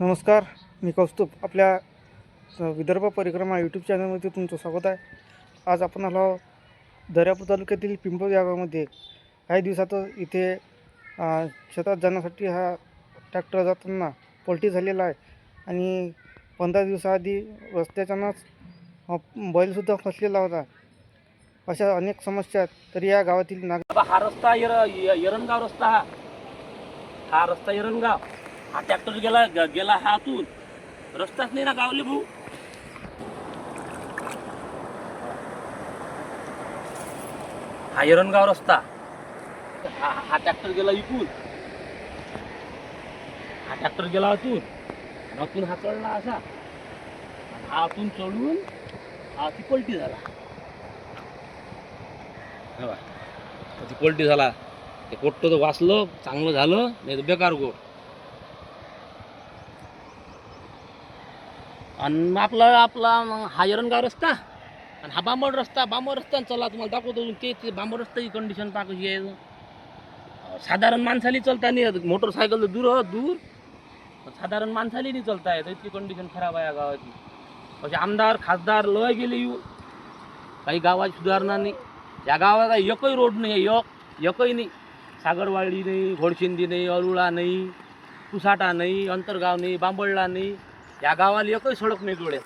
नमस्कार मी कौस्तुभ. आपल्या विदर्भ परिक्रमा यूट्यूब चॅनलमध्ये तुमचं स्वागत आहे. आज आपण आलो दर्यापूर तालुक्यातील पिंपळ या गावामध्ये. काही दिवसातच इथे शेतात जाण्यासाठी हा ट्रॅक्टर जाताना पलटी झालेला आहे. आणि पंधरा दिवसाआधी रस्त्याच्यानंच बैलसुद्धा फसलेला होता. अशा अनेक समस्या आहेत. तरी या गावातील नाग हा रस्ता एर य- यरणगाव रस्ता हा. हा रस्ता यरणगाव हा ट्रॅक्टर गेला ग- गेला हा आतून रस्ताच नाही ना गावले भाऊ. हा हिरणगाव रस्ता. हा हा ट्रॅक्टर गेला इकून हा ट्रॅक्टर गेला आतून आणि आतून हा चढला असा. आणि हा आतून चढून हा ती पलटी झाला. हा बा. ती पलटी झाला. ते पोट्ट तर वाचलं चांगलं झालं नाही तर बेकार गोट आणि मग आपला आपला मग हा यरणगाव रस्ता आणि हा बांबड रस्ता. बांबड रस्ता चला तुम्हाला दाखवतो अजून. ते ते बांबड रस्त्याची कंडिशन पहा कशी आहे. साधारण माणसाली चलता नाही येत. मोटरसायकल तर दूर दूर. साधारण माणसाली नाही चलता येत. इतकी कंडिशन खराब आहे या गावाची. असे आमदार खासदार लय गेले येऊ. काही गावाची सुधारणा नाही. या गावात एकही रोड नाही. आहे एक एकही नाही. सागरवाडी नाही घोडशिंदी नाही अरुळा नाही कुसाटा नाही अंतरगाव नाही बांबळला नाही. या गावाला एकही सडक नाही जोड्या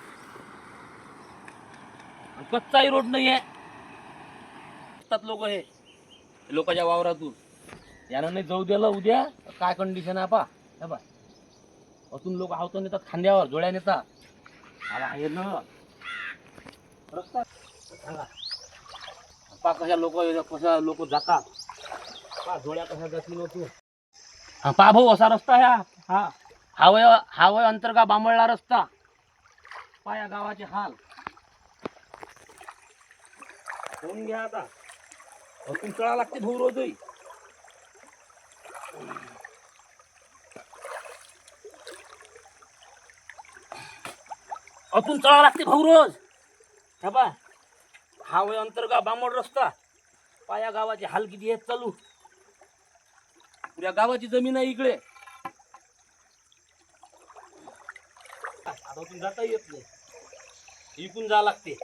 आणि कच्चाही रोड नाही आहे लोक हे. लोकांच्या वावरातून. यानं नाही जाऊ द्याला उद्या काय कंडिशन आहे पा? हे पा अजून लोक आवतो नेतात खांद्यावर जोड्या नेतात. आला हे न. रस्ता. सांगा पा कशा लोक कशा लोक जातात. पा जोड्या कशा जातील होतो हा पा भाऊ असा रस्ता आहे हा. हावय हावय अंतर्गा बांबळला रस्ता? पाया गावाचे हाल. होऊन घ्या आता. अजून चढा लागते भाऊ रोजही. अतून चळा लागते भाऊ रोज. हे बा हा वय अंतर्गा बांबड रस्ता? पाया गावाचे हाल किती आहेत चालू. पुऱ्या गावाची जमीन आहे इकडे. आता जाता येत नाही. इकून जा लागते.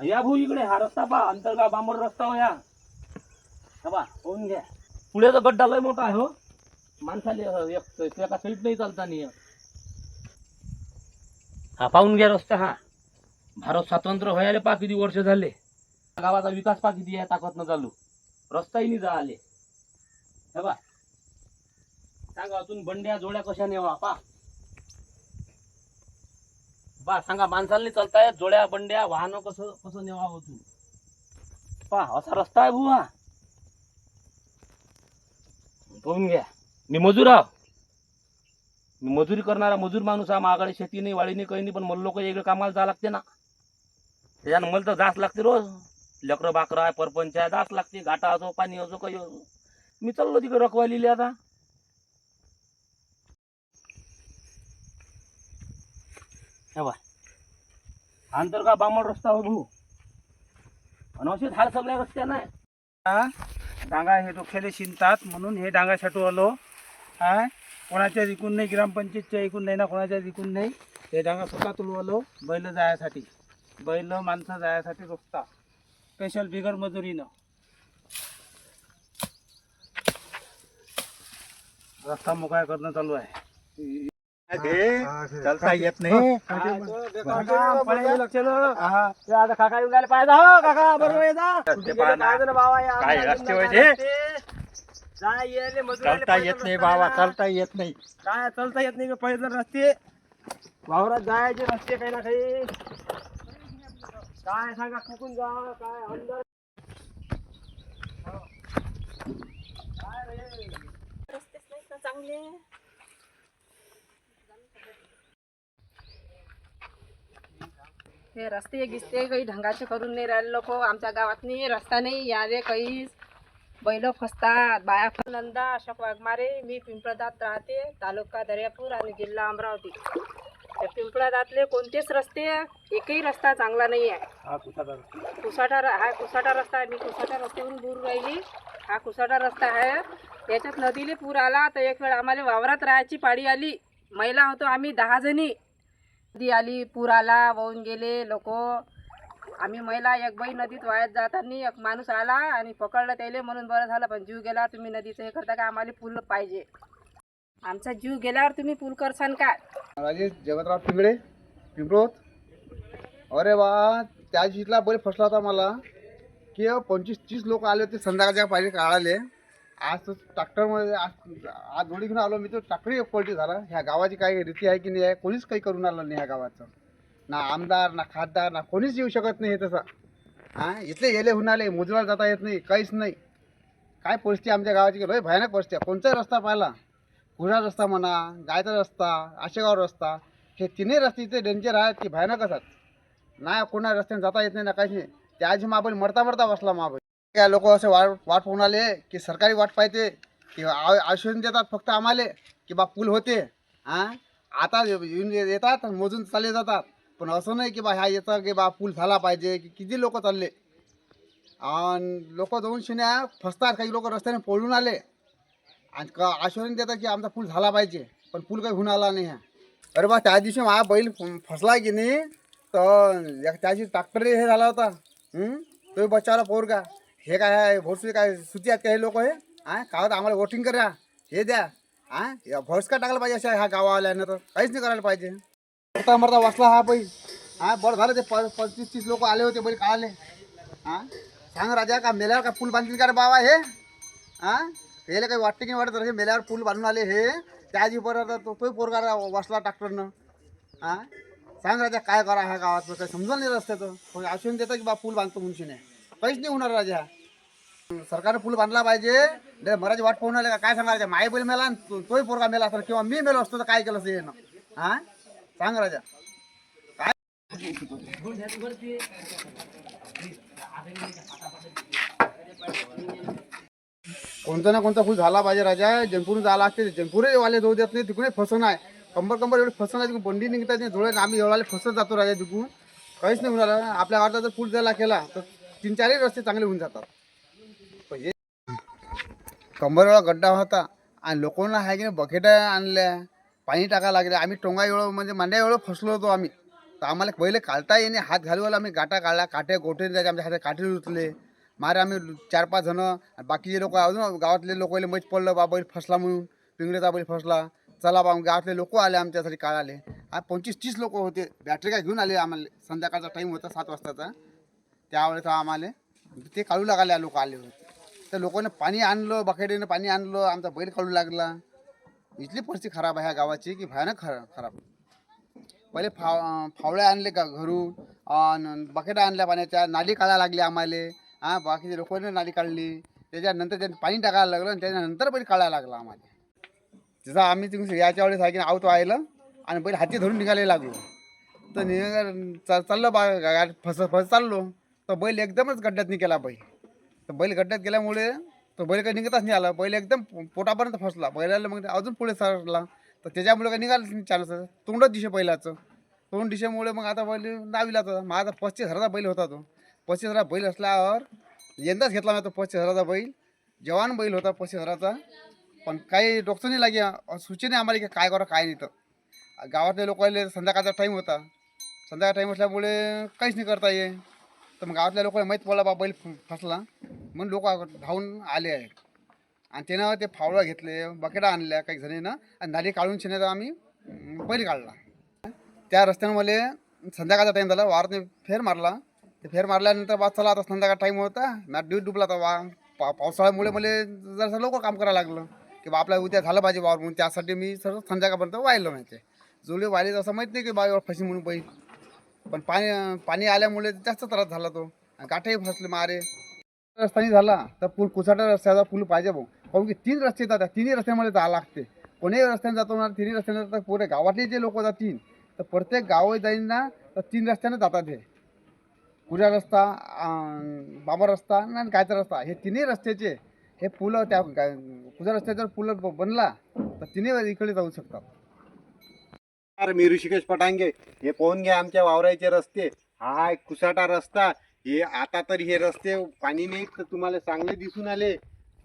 या भाऊ इकडे हा रस्ता पा अंतर्गाव बांबड रस्ता हो या. बा होऊन घ्या. पुढे तर गड्डा लय मोठा आहे हो. माणसाले एका साईड नाही चालता नाही हा पाहून घ्या रस्ता हा. भारत स्वातंत्र्य व्हायला पा किती वर्ष झाले. गावाचा विकास पा किती आहे ताकद न चालू. रस्ताही नाही जा आले हे बा सांगा अजून बंड्या जोड्या कशा नेवा पा बा सांगा माणसाला चालताय जोड्या बंड्या वाहनं कसं कसं नेवा अजून. पा असा रस्ता आहे बुवा. पाहून घ्या. मी मजूर आहो. मजुरी करणारा मजूर माणूस हा माझ्याकडे शेती नाही वाळी नाही काही नाही पण मला लोक वेगळं कामाला जावं लागते ना. त्याच्यानं मला तर जास लागते रोज. लेकरं बाकरं आहे परपंच आहे जास लागते. घाटा असो पाणी असो काही असो. मी चाललो तिकडे रखवालीले आता. हे बा का बांबड रस्ता हो भाऊ? आणि असेच हाल सगळ्या रस्त्या नाही. डांगा हे डोक्याला शिंतात म्हणून हे डांगा छाटू आलो. आय कोणाच्या इकून नाही ग्रामपंचायतच्या इकून नाही ना कोणाच्या इकून नाही. हे डांगा स्वतः तुलू आलो बैल जायसाठी. बैल माणसं जायसाठी रस्ता स्पेशल बिगर मजुरीनं. रस्ता मोकळा करणं चालू आहे. चालता येत नाही. काका येऊन पाहिजे हो काका बरोबर रस्ते पहा ना. काय? चालता येत नाही बाबा चालता येत नाही. काय चालता येत नाही पैदल रस्ते? वावरात जायचे रस्ते काही ना काही. काय सांगा कुकून जा काय अंदर रस्तेच नाही का चांगले हे रस्ते गिस्ते काही ढंगाचे करून नाही राहिले लोक. आमच्या गावात नाही रस्ता नाही यारे काही बैल फसतात बाया नंदा अशोक वाघमारे मी पिंपळदात राहते तालुका दर्यापूर आणि जिल्हा अमरावती. त्या पिंपळादातले कोणतेच रस्ते एकही रस्ता चांगला नाही आहे हा कुसाटा र- हा कुसाटा रस्ता आहे. मी कुसाटा रस्त्यावरून दूर राहिली. हा कुसाटा रस्ता आहे. याच्यात नदीले पूर आला तर एक वेळ आम्हाला वावरात राहायची पाळी आली. महिला होतो आम्ही दहा जणी. नदी आली पूर आला वाहून गेले लोक. आम्ही महिला एक बाई नदीत वाहत जाताना एक माणूस आला आणि पकडलं त्याले म्हणून बरं झालं पण जीव गेल्यावर तुम्ही नदीचं हे करता का? आम्हाला पूल पाहिजे. आमचा जीव गेल्यावर तुम्ही पूल करसान काय राजेश जगतराव पिंगळे पिंपरोत अरे वा त्या दिवशीला बैल फसला होता मला की पंचवीस तीस लोक आले होते संध्याकाळच्या पाहिजे काढाले आज तो ट्रॅक्टरमध्ये आज आज जोडी घेऊन आलो मी तो ट्रॅक्टरही एक पलटी झाला. ह्या गावाची काही रीती आहे की नाही आहे? कोणीच काही करून आलं नाही ह्या गावाचं. ना आमदार ना खासदार ना कोणीच येऊ शकत नाही हे तसं. हां इथले गेले होऊन आले जाता येत नाही काहीच नाही. काय परिस्थिती आमच्या गावाची लय भयानक परिस्थिती आहे. कोणताही रस्ता पाहिला कुऱ्हा रस्ता म्हणा गायचा रस्ता आशेगाव रस्ता हे तिन्ही रस्ते इथे डेंजर आहेत की भयानक असतात. नाही कोणा रस्त्याने जाता येत नाही ना काहीच नाही. त्या आधी माबल मरता मरता बसला माबल. काय लोक असे वाट वाट पाहून आले की सरकारी वाट पाहिजे की आ- आश्वासन देतात फक्त आम्हाला की बा पूल होते. हां आता येऊन येतात आणि मोजून चालले जातात. पण असं नाही की बा ह्या याचा की बा पूल झाला पाहिजे की किती लोक चालले? आणि लोक जाऊन शिन्या फसतात काही लोक रस्त्याने पळून आले. आणि का आश्वासन देतात की आमचा पूल झाला पाहिजे पण पूल काही होऊन आला नाही. हा अरे बा त्या दिवशी माझा बैल फसला की नाही तर एक त्या दिवशी ट्रॅक्टर हे झाला होता. तुम्ही तो बचावला पोर का हे काय आहे भोसले काय सुती आहेत का हे लोक हे? आय काय होतं आम्हाला वोटिंग करा. हे द्या. आय या का टाकला पाहिजे अशा ह्या गावावाल्यानं तर? काहीच नाही करायला पाहिजे. मरता मरता वाचला हा बैल. हा बरं झालं ते प पंचवीस तीस लोक आले होते बैल काळाले हा? सांग राजा का मेल्यावर का पूल बांधतील का रे बाबा हे? हा? याला काही वाटते की नाही वाटत? हे मेल्यावर पूल बांधून आले हे. त्या आधी परत तो तोही पोरगा वाचला ट्रॅक्टरनं. हा? सांग राजा काय करा ह्या गावात काही समजलं नाही रस्त्याचं. आश्वासन देतं की बा पूल बांधतो म्हणून नाही काहीच नाही होणार राजा. सरकारनं पूल बांधला पाहिजे. मराठी वाट पाहून आले काय सांगा राजा? माई बैल मेला तोही पोरगा मेला असता किंवा मी मेलो असतो तर काय केलं असं येणं? हा? सांग राजा. कोणता ना कोणता फुल झाला पाहिजे राजा. जनपूर झाला असते जंपूरही वाले जाऊ देत नाही. तिकडे फसवण आहे. कंबर कंबर एवढी फसन आहे. तिकडून बंडी निघतात नाही. धुळे आम्ही एवढाले फसत जातो राजा तिकडून. काहीच नाही होणार. आपल्या गावात जर फुल झाला केला तर तीन चारही रस्ते चांगले होऊन जातात. पण हे गड्डा होता. आणि लोकांना हाय की नाही? बकेटा आणल्या. पाणी टाकायला लागले. आम्ही टोंगा एवढं म्हणजे मांड्या एवढं फसलो होतो आम्ही. तर आम्हाला पहिले काढता येणे हात घालवायला आम्ही गाठा काढला. काटे गोटे त्याच्या आमच्या हातात काटे रुचले मारे आम्ही चार पाच जणं बाकीचे लोक अजून गावातले लोक माहीत पडलं बा बैल फसला म्हणून. पिंगळेचा बैल फसला. चला बा गावातले लोक आले आमच्यासाठी काढाले आ पंचवीस तीस लोक होते. बॅटरी काय घेऊन आले आम्हाला. संध्याकाळचा टाईम होता सात वाजताचा. त्यावेळेस आम्हाला ते काढू लागले लोक आले होते. तर लोकांनी पाणी आणलं बकेटीनं पाणी आणलं आमचा बैल काढू लागला. इथली परिस्थिती खराब आहे ह्या गावाची की भयानक खरा खराब. पहिले फाव फावळ्या आणले का घरून अन् बकेटा आणल्या पाण्याच्या नाली काढायला लागली आम्हाला हां बाकीच्या लोकांनी नाली काढली. त्याच्यानंतर त्यांनी पाणी टाकायला लागलं आणि त्याच्यानंतर बैल काढायला लागला आम्हाला. जसं आम्ही तुम्ही याच्या वेळेस आहे की आहोत व्हायला आणि बैल हाती धरून निघायला लागलो. तर निघा चाललो बा गा- फस फस चाललो. तर बैल एकदमच गड्ड्यात निघाला बैल. तर बैल गड्ड्यात गेल्यामुळे तो बैल काही निघतच नाही आला. बैल एकदम पोटापर्यंत फसला. बैलाला मग ते अजून पुढे सरला तर त्याच्यामुळे काही निघालं नाही चान्स. तोंडच दिशे बैलाचं. तोंड दिशेमुळे मग आता बैल नावीला होता माझा पस्तीस हजाराचा बैल होता तो. पस्तीस हजार बैल असल्यावर यंदाच घेतला मी तो पस्तीस हजाराचा बैल. जवान बैल होता पस्तीस हजाराचा पण काही डॉक्टर नाही लागे सूचना आम्हाला की काय करा काय नाही तर. गावातले लोकांना संध्याकाळचा टाईम होता. संध्याकाळ टाईम असल्यामुळे काहीच नाही करता ये तर मग गावातल्या लोकांना माहीत पडला बा बैल फसला. म्हणून लोक धावून आले आहेत. आणि त्यानं ते फावळं घेतले बकेटा आणल्या काही जणीनं आणि नाली काढून शेण्याचा आम्ही बैल काढला. त्या रस्त्यानं मला संध्याकाळचा टाईम झाला वारने फेर मारला. ते फेर मारल्यानंतर बा चला आता संध्याकाळ टाईम होता. मॅट ड्यूट डुबला होता वा पा पावसाळ्यामुळे मला जरासं लवकर काम करायला लागलं. की बा आपल्या उद्या झालं पाहिजे वावर म्हणून त्यासाठी मी सर्व संध्याकाळपर्यंत वाहिलं माहिती जुळे वाहिले असं माहीत नाही की बा फशी म्हणून बैल. पण पाणी पाणी आल्यामुळे जास्त त्रास झाला तो. आणि काठेही फसले मारे. रस्त्याने झाला तर पूल कुसाटा रस्त्याचा पूल पाहिजे भाऊ. काहून की तीन रस्ते येतात तिन्ही रस्त्यामध्ये जावं लागते. कोणीही रस्त्याने जातो ना तिन्ही रस्त्याने जातात पुरे गावातले जे लोक जातील तर प्रत्येक गाव जाईन ना तर तीन रस्त्याने जातात हे. पुऱ्या रस्ता बाबा रस्ता आणि कायचा रस्ता. हे तिन्ही रस्त्याचे हे पुलं त्या गा- रस्त्याचा पूल बनला तर तिन्ही इकडे जाऊ शकतात. अरे मी ऋषिकेश पटांगे हे पाहून घ्या आमच्या वावरायचे रस्ते. हा एक कुसाटा रस्ता. हे आता तर हे रस्ते पाणी नाही तर तुम्हाला चांगले दिसून आले.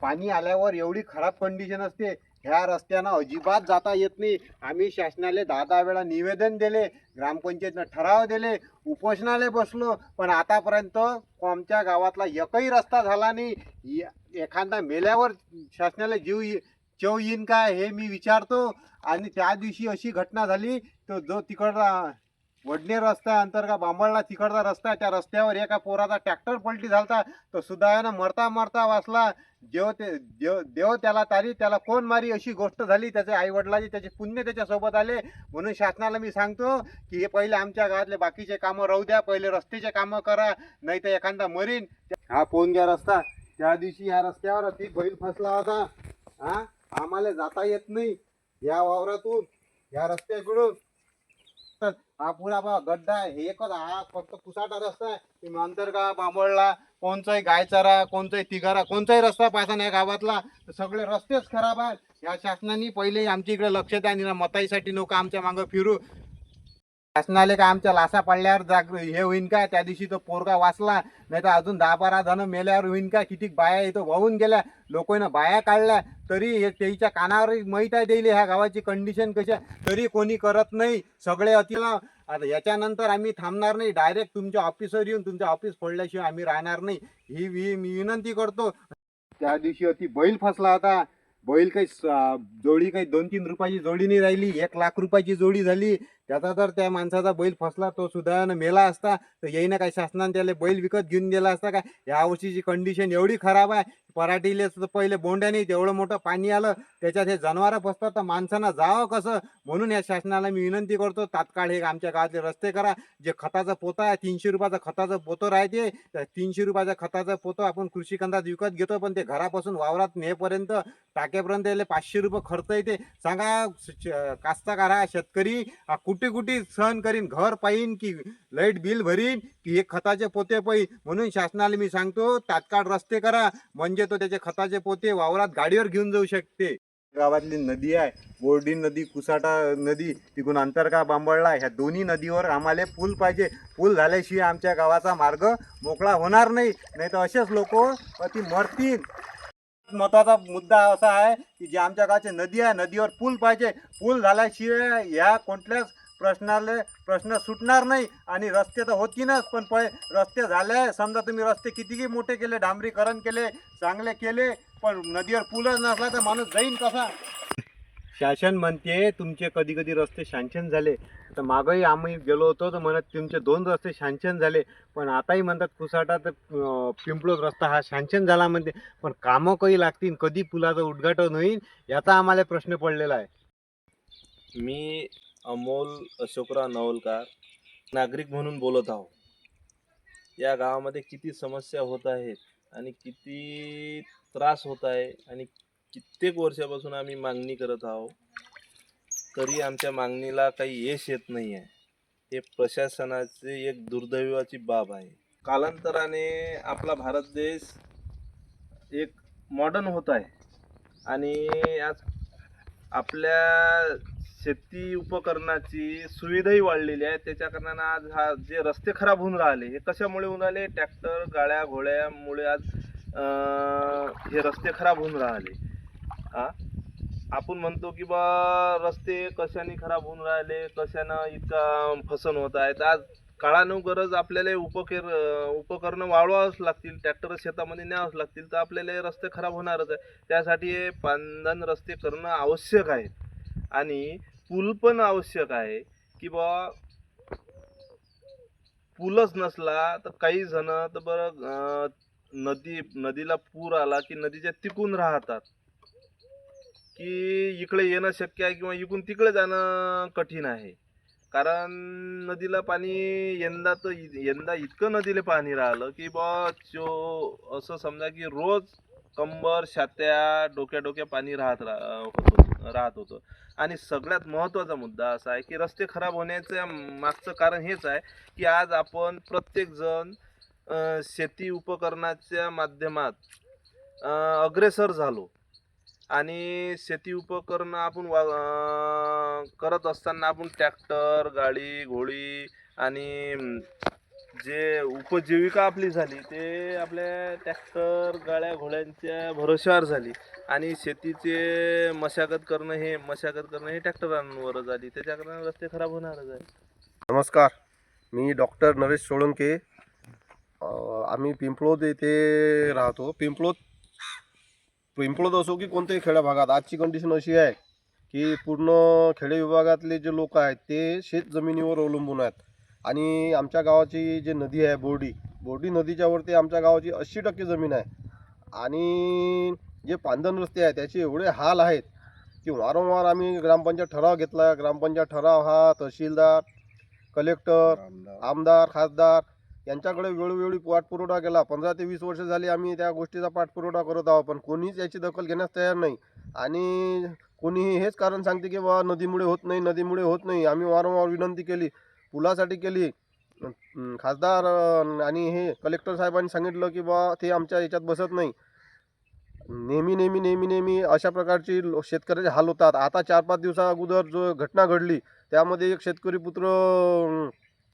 पाणी आल्यावर एवढी खराब कंडिशन असते. ह्या रस्त्यानं अजिबात जाता येत नाही. आम्ही शासनाला दहा दहा वेळा निवेदन दिले ग्रामपंचायतनं ठराव दिले उपोषणाला बसलो. पण आतापर्यंत आमच्या गावातला एकही रस्ता झाला नाही. एखादा मेल्यावर शासनाला जीव चव येईन का हे मी विचारतो. आणि त्या दिवशी अशी घटना झाली तो जो तिकडचा वडणे रस्ता अंतर्गत बांबळला तिकडचा रस्ता आहे, त्या रस्त्यावर एका पोराचा ट्रॅक्टर पलटी झालता तो सुदैवानं मरता मरता वाचला. जेव ते देव देव त्याला तारी त्याला कोण मारी अशी गोष्ट झाली त्याच्या आई वडिलाची त्याचे पुण्य त्याच्यासोबत आले. म्हणून शासनाला मी सांगतो की हे पहिले आमच्या गावातले बाकीचे कामं राहू द्या पहिले रस्त्याचे कामं करा नाही तर एखादा मरीन. हा फोन घ्या रस्ता. त्या दिवशी ह्या रस्त्यावर अति बैल फसला होता. हा? आम्हाला जाता येत नाही. या वावरातून या रस्त्याकडून. तर हा पुरा बा गड्डा आहे. हे एकच हा फक्त पुसाटा रस्ता आहे. तुम्ही अंतरगाव बांबळला कोणचाही गायचारा कोणचाही तिघारा कोणताही रस्ता पाहिजे नाही गावातला. तर सगळे रस्तेच खराब आहेत. या शासनाने पहिले आमच्या इकडे लक्ष द्या. आणि ना मताईसाठी लोक आमच्या मागं फिरू. शासनाले का आमच्या लासा पडल्यावर जाग हे होईन का? त्या दिवशी तो पोरगा वाचला नाही तर अजून दहा बारा जण मेल्यावर होईन का? किती बाया इथं वाहून गेल्या लोकांना बाया काढल्या तरी हे त्याच्या कानावर माहीत आहे देईल ह्या गावाची कंडिशन कशा तरी कोणी करत नाही सगळे अतिला आता याच्यानंतर आम्ही थांबणार नाही. डायरेक्ट तुमच्या ऑफिसवर येऊन तुमच्या ऑफिस फोडल्याशिवाय आम्ही राहणार नाही. ही मी विनंती करतो. त्या दिवशी अति बैल फसला होता. बैल काही जोडी काही दोन तीन रुपयाची जोडी नाही राहिली. एक लाख रुपयाची जोडी झाली. त्याचा तर त्या माणसाचा बैल फसला तो सुद्धा मेला असता तर येईना काही शासनाने त्याला बैल विकत घेऊन दिला असता का या वर्षीची कंडिशन एवढी खराब आहे पराठीले तर पहिले बोंड्याने तेवढं मोठं पाणी आलं त्याच्यात हे जनावरं फसतात तर माणसांना जावं कसं? म्हणून या शासनाला मी विनंती करतो तात्काळ हे आमच्या गावातले रस्ते करा जे खताचा पोता आहे तीनशे रुपयाचा खताचं पोतं राहते त्या तीनशे रुपयाचा खताचं पोतं आपण कृषी केंद्रात विकत घेतो पण ते घरापासून वावरात नेपर्यंत टाकेपर्यंत याला पाचशे रुपये खर्च येते. सांगा श- कास्तकार हा शेतकरी हा कुठे कुठे सहन करीन घर पाहिन की लाइट बिल भरीन की हे खताचे पोते पाहिन. म्हणून शासनाला मी सांगतो तात्काळ रस्ते करा. म्हणजे तो त्याचे खताचे पोते वावरात गाडीवर घेऊन जाऊ शकते. गावातली नदी आहे बोर्डी नदी कुसाटा नदी तिकडून अंतरका बांबळला ह्या दोन्ही नदीवर आम्हाला पूल पाहिजे. पूल झाल्याशिवाय आमच्या गावाचा मार्ग मोकळा होणार नाही. नाही तर असेच लोक अति मरतील. महत्त्वाचा मुद्दा असा आहे की जे आमच्या गावचे नदी आहे नदीवर पूल पाहिजे. पूल झाल्याशिवाय ह्या कोणत्याच प्रश्नाले प्रश्न सुटणार नाही आणि रस्ते तर होतीनच पण पै रस्ते झाले. समजा तुम्ही रस्ते कितीही मोठे केले डांबरीकरण केले चांगले केले पण नदीवर पूलच नसला तर माणूस जाईन कसा? शासन म्हणते तुमचे कधी कधी रस्ते शांशन झाले. तर मागही आम्ही गेलो होतो तर म्हणत तुमचे दोन रस्ते शांशन झाले. पण आताही म्हणतात कुसाटा तर अं, पिंपळोक रस्ता हा शांशन झाला म्हणते. पण कामं काही लागतील कधी पुलाचं उद्घाटन होईल याचा आम्हाला प्रश्न पडलेला आहे. मी अमोल अशोकराव नवलकार नागरिक म्हणून बोलत आहोत. या गावामध्ये किती समस्या होत आहेत आणि किती त्रास होत आहे आणि कित्येक वर्षापासून आम्ही मागणी करत आहोत तरी आमच्या मागणीला काही यश येत नाही आहे. हे प्रशासनाचे एक दुर्दैवाची बाब आहे. कालांतराने आपला भारत देश एक मॉडर्न होत आहे. आणि आज आपल्या शेती उपकरणाची सुविधाही वाढलेली आहे. त्याच्या कारणानं आज हा जे रस्ते खराब होऊन राहिले हे कशामुळे होऊन राहिले? ट्रॅक्टर गाड्या घोड्यामुळे आज हे रस्ते खराब होऊन राहिले. हां आपण म्हणतो की बा रस्ते कशाने खराब होऊन राहिले? कशानं इतका फसन होत आहेत आज काळानुगरज आपल्याला उपकेर उपकरणं वाळवावंच लागतील ट्रॅक्टर शेतामध्ये न्यावंच लागतील तर आपल्याला रस्ते खराब होणारच आहे. त्यासाठी हे रस्ते करणं आवश्यक आहे. आणि पूल पण आवश्यक आहे की बा पूलच नसला तर काही जण तर बरं नदी नदीला पूर आला की नदीच्या तिकून राहतात. की इकडे येणं शक्य आहे किंवा इकडून तिकडे जाणं कठीण आहे. कारण नदीला पाणी यंदा तर यंदा इतकं नदीला पाणी राहिलं की बा जो असं समजा की रोज कंबर छात्या डोक्या डोक्या पाणी राहत होतं राहत होतं. आणि सगळ्यात महत्त्वाचा मुद्दा असा आहे की रस्ते खराब होण्याचं मागचं कारण हेच आहे की आज आपण प्रत्येकजण शेती उपकरणाच्या माध्यमात अग्रेसर झालो. आणि शेती उपकरणं आपण वा करत असताना आपण ट्रॅक्टर गाडी घोडी आणि जे उपजीविका आपली झाली ते आपल्या ट्रॅक्टर गाड्या घोड्यांच्या भरोश्यावर झाली. आणि शेतीचे मशागत करणं हे मशागत करणं हे ट्रॅक्टरांवर झाली. त्याच्या रस्ते खराब होणारच आहे नमस्कार. मी डॉक्टर नरेश सोळंके. आम्ही पिंपळोद येथे राहतो. पिंपळोद पिंपळोद असो की कोणत्याही खेड्या भागात आजची कंडिशन अशी आहे की पूर्ण खेडे विभागातले जे लोक आहेत ते शेत जमिनीवर अवलंबून आहेत. आणि आमच्या गावाची जी नदी आहे बोर्डी बोर्डी नदीच्या वरती आमच्या गावाची ऐंशी टक्के जमीन आहे. आणि जे पांदन रस्ते आहेत त्याचे एवढे हाल आहेत की वारंवार आम्ही ग्रामपंचायत ठराव घेतला. ग्रामपंचायत ठराव हा तहसीलदार कलेक्टर आमदार. खासदार यांच्याकडे वेळोवेळी पाठपुरवठा केला. पंधरा ते वीस वर्ष झाली आम्ही त्या गोष्टीचा पाठपुरवठा करत आहोत पण कोणीच याची दखल घेण्यास तयार नाही. आणि कोणीही हेच कारण सांगते की बा नदीमुळे होत नाही नदीमुळे होत नाही. आम्ही वारंवार विनंती केली. पुलासाठी केली. खासदार आणि हे कलेक्टर साहेबांनी सांगितलं की बा ते आमच्या याच्यात बसत नाही. नेहमी नेहमी नेहमी नेहमी अशा प्रकारची लो- शेतकऱ्याचे हाल होतात. आता चार पाच दिवसा अगोदर जो घटना घडली त्यामध्ये एक शेतकरी पुत्र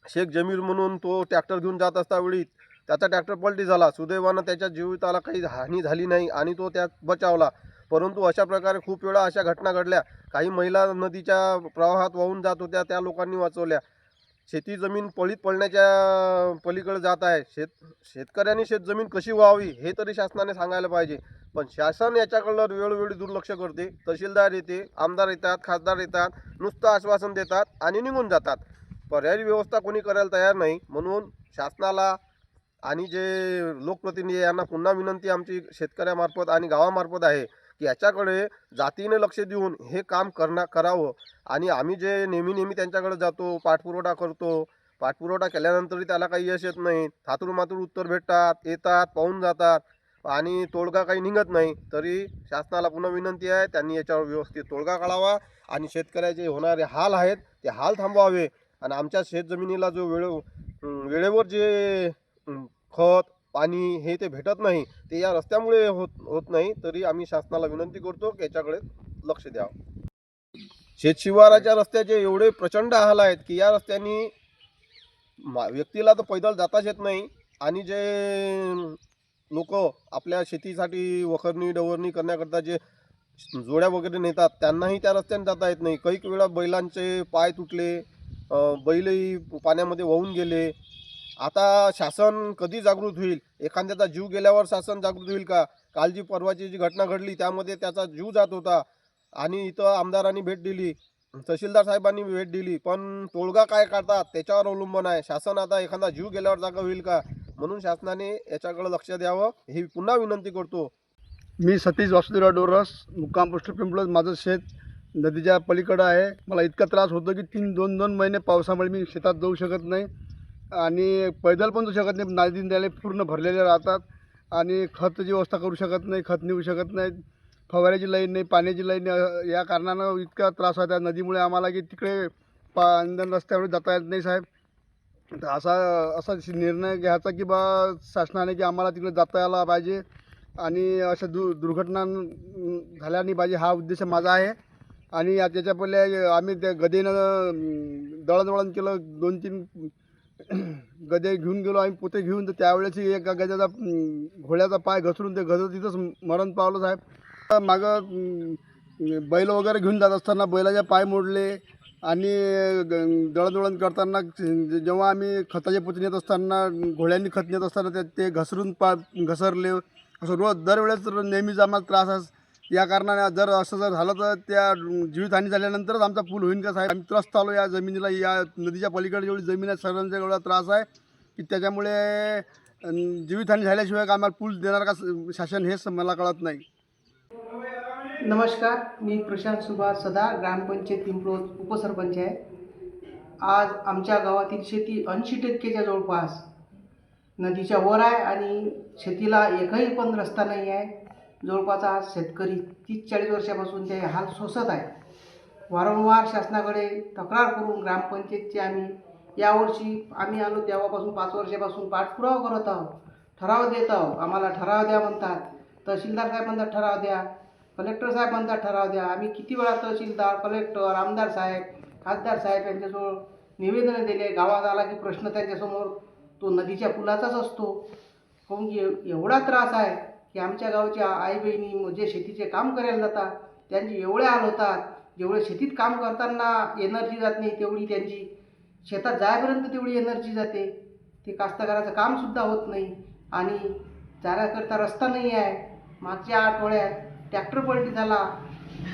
शेख जमीर म्हणून तो ट्रॅक्टर घेऊन जात असता वेळी त्याचा ट्रॅक्टर पलटी झाला. सुदैवानं त्याच्या जीविताला काही हानी झाली नाही आणि तो त्यात बचावला. परंतु अशा प्रकारे खूप वेळा अशा घटना घडल्या. काही महिला नदीच्या प्रवाहात वाहून जात होत्या त्या लोकांनी वाचवल्या. शेती जमीन पळीत पडण्याच्या पलीकडे जात आहे. शेत शेतकऱ्यांनी शेतजमीन कशी व्हावी हे तरी शासनाने सांगायला पाहिजे. पण शासन याच्याकडं वेळोवेळी दुर्लक्ष करते. तहसीलदार येते आमदार येतात खासदार येतात नुसतं आश्वासन देतात आणि निघून जातात. पर्यायी व्यवस्था कोणी करायला तयार नाही. म्हणून शासनाला आणि जे लोकप्रतिनिधी यांना पुन्हा विनंती आमची शेतकऱ्यामार्फत आणि गावामार्फत आहे. याच्याकडे जातीने लक्ष देऊन हे काम करणार करावं. आणि आम्ही जे नेहमी नेहमी त्यांच्याकडे जातो पाठपुरवठा करतो पाठपुरवठा केल्यानंतरही त्याला काही यश येत नाही. थातूर मातूर उत्तर भेटतात येतात पाहून जातात आणि तोडगा काही निघत नाही. तरी शासनाला पुन्हा विनंती आहे त्यांनी याच्यावर व्यवस्थित तोडगा काढावा आणि शेतकऱ्याचे होणारे हाल आहेत ते हाल थांबवावे. आणि आमच्या शेतजमिनीला जो वेळे वेळेवर जे खत पाणी हे ते भेटत नाही ते या रस्त्यामुळे होत होत नाही तरी आम्ही शासनाला विनंती करतो की याच्याकडे लक्ष द्यावं. शेतशिवाराच्या रस्त्याचे एवढे प्रचंड हाल आहेत की या रस्त्यांनी मा- व्यक्तीला तर पैदल जाताच येत नाही आणि जे लोक आपल्या शेतीसाठी वखरणी डवरणी करण्याकरता जे जोड्या वगैरे नेतात त्यांनाही त्या रस्त्याने जाता येत नाही. कैक वेळा बैलांचे पाय तुटले बैलही पाण्यामध्ये वाहून गेले. आता शासन कधी जागृत होईल? एखाद्याचा जीव गेल्यावर शासन जागृत होईल का? काल जी परवाची जी घटना घडली त्यामध्ये त्याचा जीव जात होता आणि इथं आमदारांनी भेट दिली तहसीलदार साहेबांनी भेट दिली. पण तोडगा काय काढतात? त्याच्यावर अवलंबून आहे. शासन आता एखादा जीव गेल्यावर जागा होईल का? म्हणून शासनाने याच्याकडे लक्ष द्यावं. ही पुन्हा विनंती करतो. मी सतीश वासुदेवराव डोरस मुक्काम पोस्ट पिंपळत माझं शेत नदीच्या पलीकडं आहे. मला इतका त्रास होतो की तीन दोन दोन महिने पावसामुळे मी शेतात जाऊ शकत नाही. आणि पैदल पण जाऊ शकत नाही नदी नाले पूर्ण भरलेले राहतात. आणि खतची व्यवस्था करू शकत नाही खत नेऊ शकत नाही फवाऱ्याची लाईन नाही पाण्याची लाईन नाही या कारणानं इतका त्रास होता नदीमुळे आम्हाला की तिकडे पा रस्त्यावर जाता येत नाही साहेब. तर असा असा निर्णय घ्यायचा की बा शासनाने की आम्हाला तिकडे जाता यायला पाहिजे. आणि अशा दु दुर्घटना झाल्याने झाल्या नाही पाहिजे हा उद्देश माझा आहे. आणि या- त्याच्या पहिले आम्ही त्या गदेनं दळणवळण केलं दोन तीन गदे घेऊन गेलो आम्ही पोते घेऊन तर त्यावेळेस एका गद्याचा घोड्याचा पाय घसरून ते गज तिथंच मरण पावलं साहेब. मागं बैल वगैरे घेऊन जात असताना बैलाचे पाय मोडले आणि ग- दळणवळण करताना जेव्हा आम्ही खताचे पोते नेत असताना घोड्यांनी खत नेत असताना ते ते घसरून पा घसरले. असं रोज दरवेळेस नेहमीच आम्हाला त्रास अस- या कारणाने जर असं जर झालं तर त्या जीवितहानी झाल्यानंतरच आमचा पूल होईल का साहेब? आम्ही त्रस्त आलो या जमिनीला. या नदीच्या पलीकडे जेवढी जमीन आहे सर्वांचा एवढा त्रास आहे की त्याच्यामुळे जीवितहानी झाल्याशिवाय का आम्हाला पूल देणार का स- शासन हेच मला कळत नाही. नमस्कार मी प्रशांत सुभाष सदा ग्रामपंचायत पिंपळोद उपसरपंच आहे. आज आमच्या गावातील शेती ऐंशी टक्केच्या जवळपास नदीच्या वर आहे आणि शेतीला एकही पण रस्ता नाही आहे. जवळपास आज शेतकरी तीस चाळीस वर्षापासून ते हाल सोसत आहे. वारंवार शासनाकडे तक्रार करून ग्रामपंचायतची आम्ही यावर्षी आम्ही आलो तेव्हापासून पाच वर्षापासून पाठपुरावा करत आहोत. ठराव देत आहोत. आम्हाला ठराव द्या म्हणतात. तहसीलदार साहेब म्हणतात ठराव द्या. कलेक्टर साहेब म्हणतात ठराव द्या. आम्ही किती वेळा तहसीलदार कलेक्टर आमदार साहेब खासदार साहेब यांच्यासमोर निवेदनं दिले. गावात आला की प्रश्न त्यांच्यासमोर तो नदीच्या पुलाचाच असतो. काहून की एवढा त्रास आहे? की आमच्या गावच्या आई बहिणी जे शेतीचे काम करायला जातात त्यांचे एवढे हाल होतात जेवढे शेतीत काम करताना एनर्जी जात नाही तेवढी त्यांची शेतात जायपर्यंत तेवढी एनर्जी जाते. ते कास्तकाराचं कामसुद्धा होत नाही आणि जाण्याकरता रस्ता नाही आहे. मागच्या आठवड्यात ट्रॅक्टर पलटी झाला.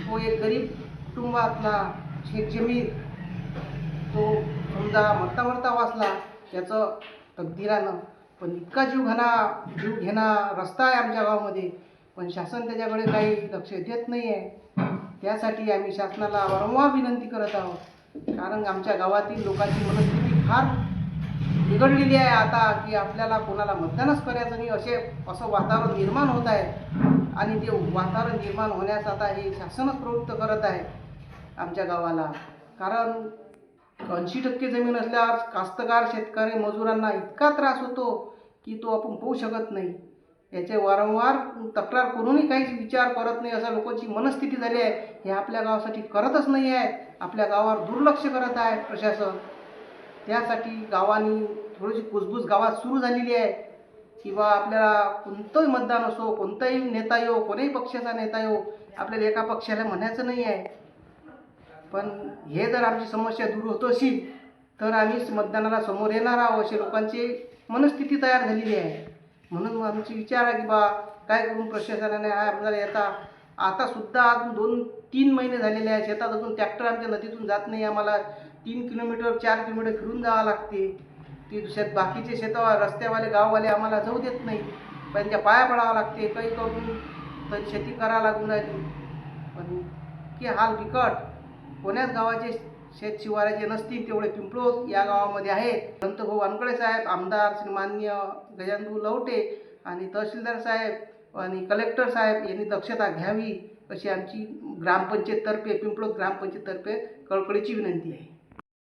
तो एक गरीब कुटुंबातला शेतजमीन तो समजा मरता मरता वाचला त्याचं तकदीरानं पण इतका जीव घाना जीव घेणा रस्ता आहे आमच्या गावामध्ये. पण शासन त्याच्याकडे काही लक्ष देत नाही आहे त्यासाठी आम्ही शासनाला वारंवार विनंती करत आहोत. कारण आमच्या गावातील लोकांची मनस्थिती फार बिघडलेली आहे आता की आपल्याला कोणाला मतदानच करायचं नाही असे असं वातावरण निर्माण होत आहे. आणि ते वातावरण निर्माण होण्यास आता हे शासनच प्रवृत्त करत आहे आमच्या गावाला. कारण ऐंशी टक्के जमीन असल्यास कास्तकार शेतकरी मजुरांना इतका त्रास होतो की तो आपण पोहू शकत नाही. याचे वारंवार तक्रार करूनही काहीच विचार करत नाही अशा लोकांची मनस्थिती झाली आहे. हे आपल्या गावासाठी करतच नाही आहे आपल्या गावावर दुर्लक्ष करत आहे प्रशासन. त्यासाठी गावानी थोडीशी कुजबूज गावात सुरू झालेली आहे. किंवा आपल्याला कोणतंही मतदान असो कोणताही नेता येऊ कोणीही पक्षाचा नेता येऊ आपल्याला एका पक्षाला म्हणायचं नाही आहे. पण हे जर आमची समस्या दूर होत असेल तर आम्हीच मतदानाला समोर येणार आहोत असे लोकांचे मनस्थिती तयार झालेली आहे. म्हणून मग आमची विचार आहे की बा काय करून प्रशासनाने हा आपल्याला येता आता? सुद्धा अजून दोन तीन महिने झालेले आहे शेतात अजून ट्रॅक्टर आमच्या नदीतून जात नाही. आम्हाला तीन किलोमीटर चार किलोमीटर फिरून जावं लागते. ती शेत बाकीचे शेतावा रस्त्यावाले गाववाले आम्हाला जाऊ देत नाही. त्यांच्या पाया पडावं लागते. काही करून तर शेती करावं लागून राहिली. पण की हाल बिकट. कोण्याच गावाचे शेत शिवाराचे नसतील तेवढे पिंपळोस या गावामध्ये आहेत. संतभाऊ वानकडे साहेब आमदार श्री मान्य गजानू लवटे आणि तहसीलदार साहेब आणि कलेक्टर साहेब यांनी दक्षता घ्यावी अशी आमची ग्रामपंचायततर्फे पिंपळोस ग्रामपंचायततर्फे कळकळीची विनंती आहे.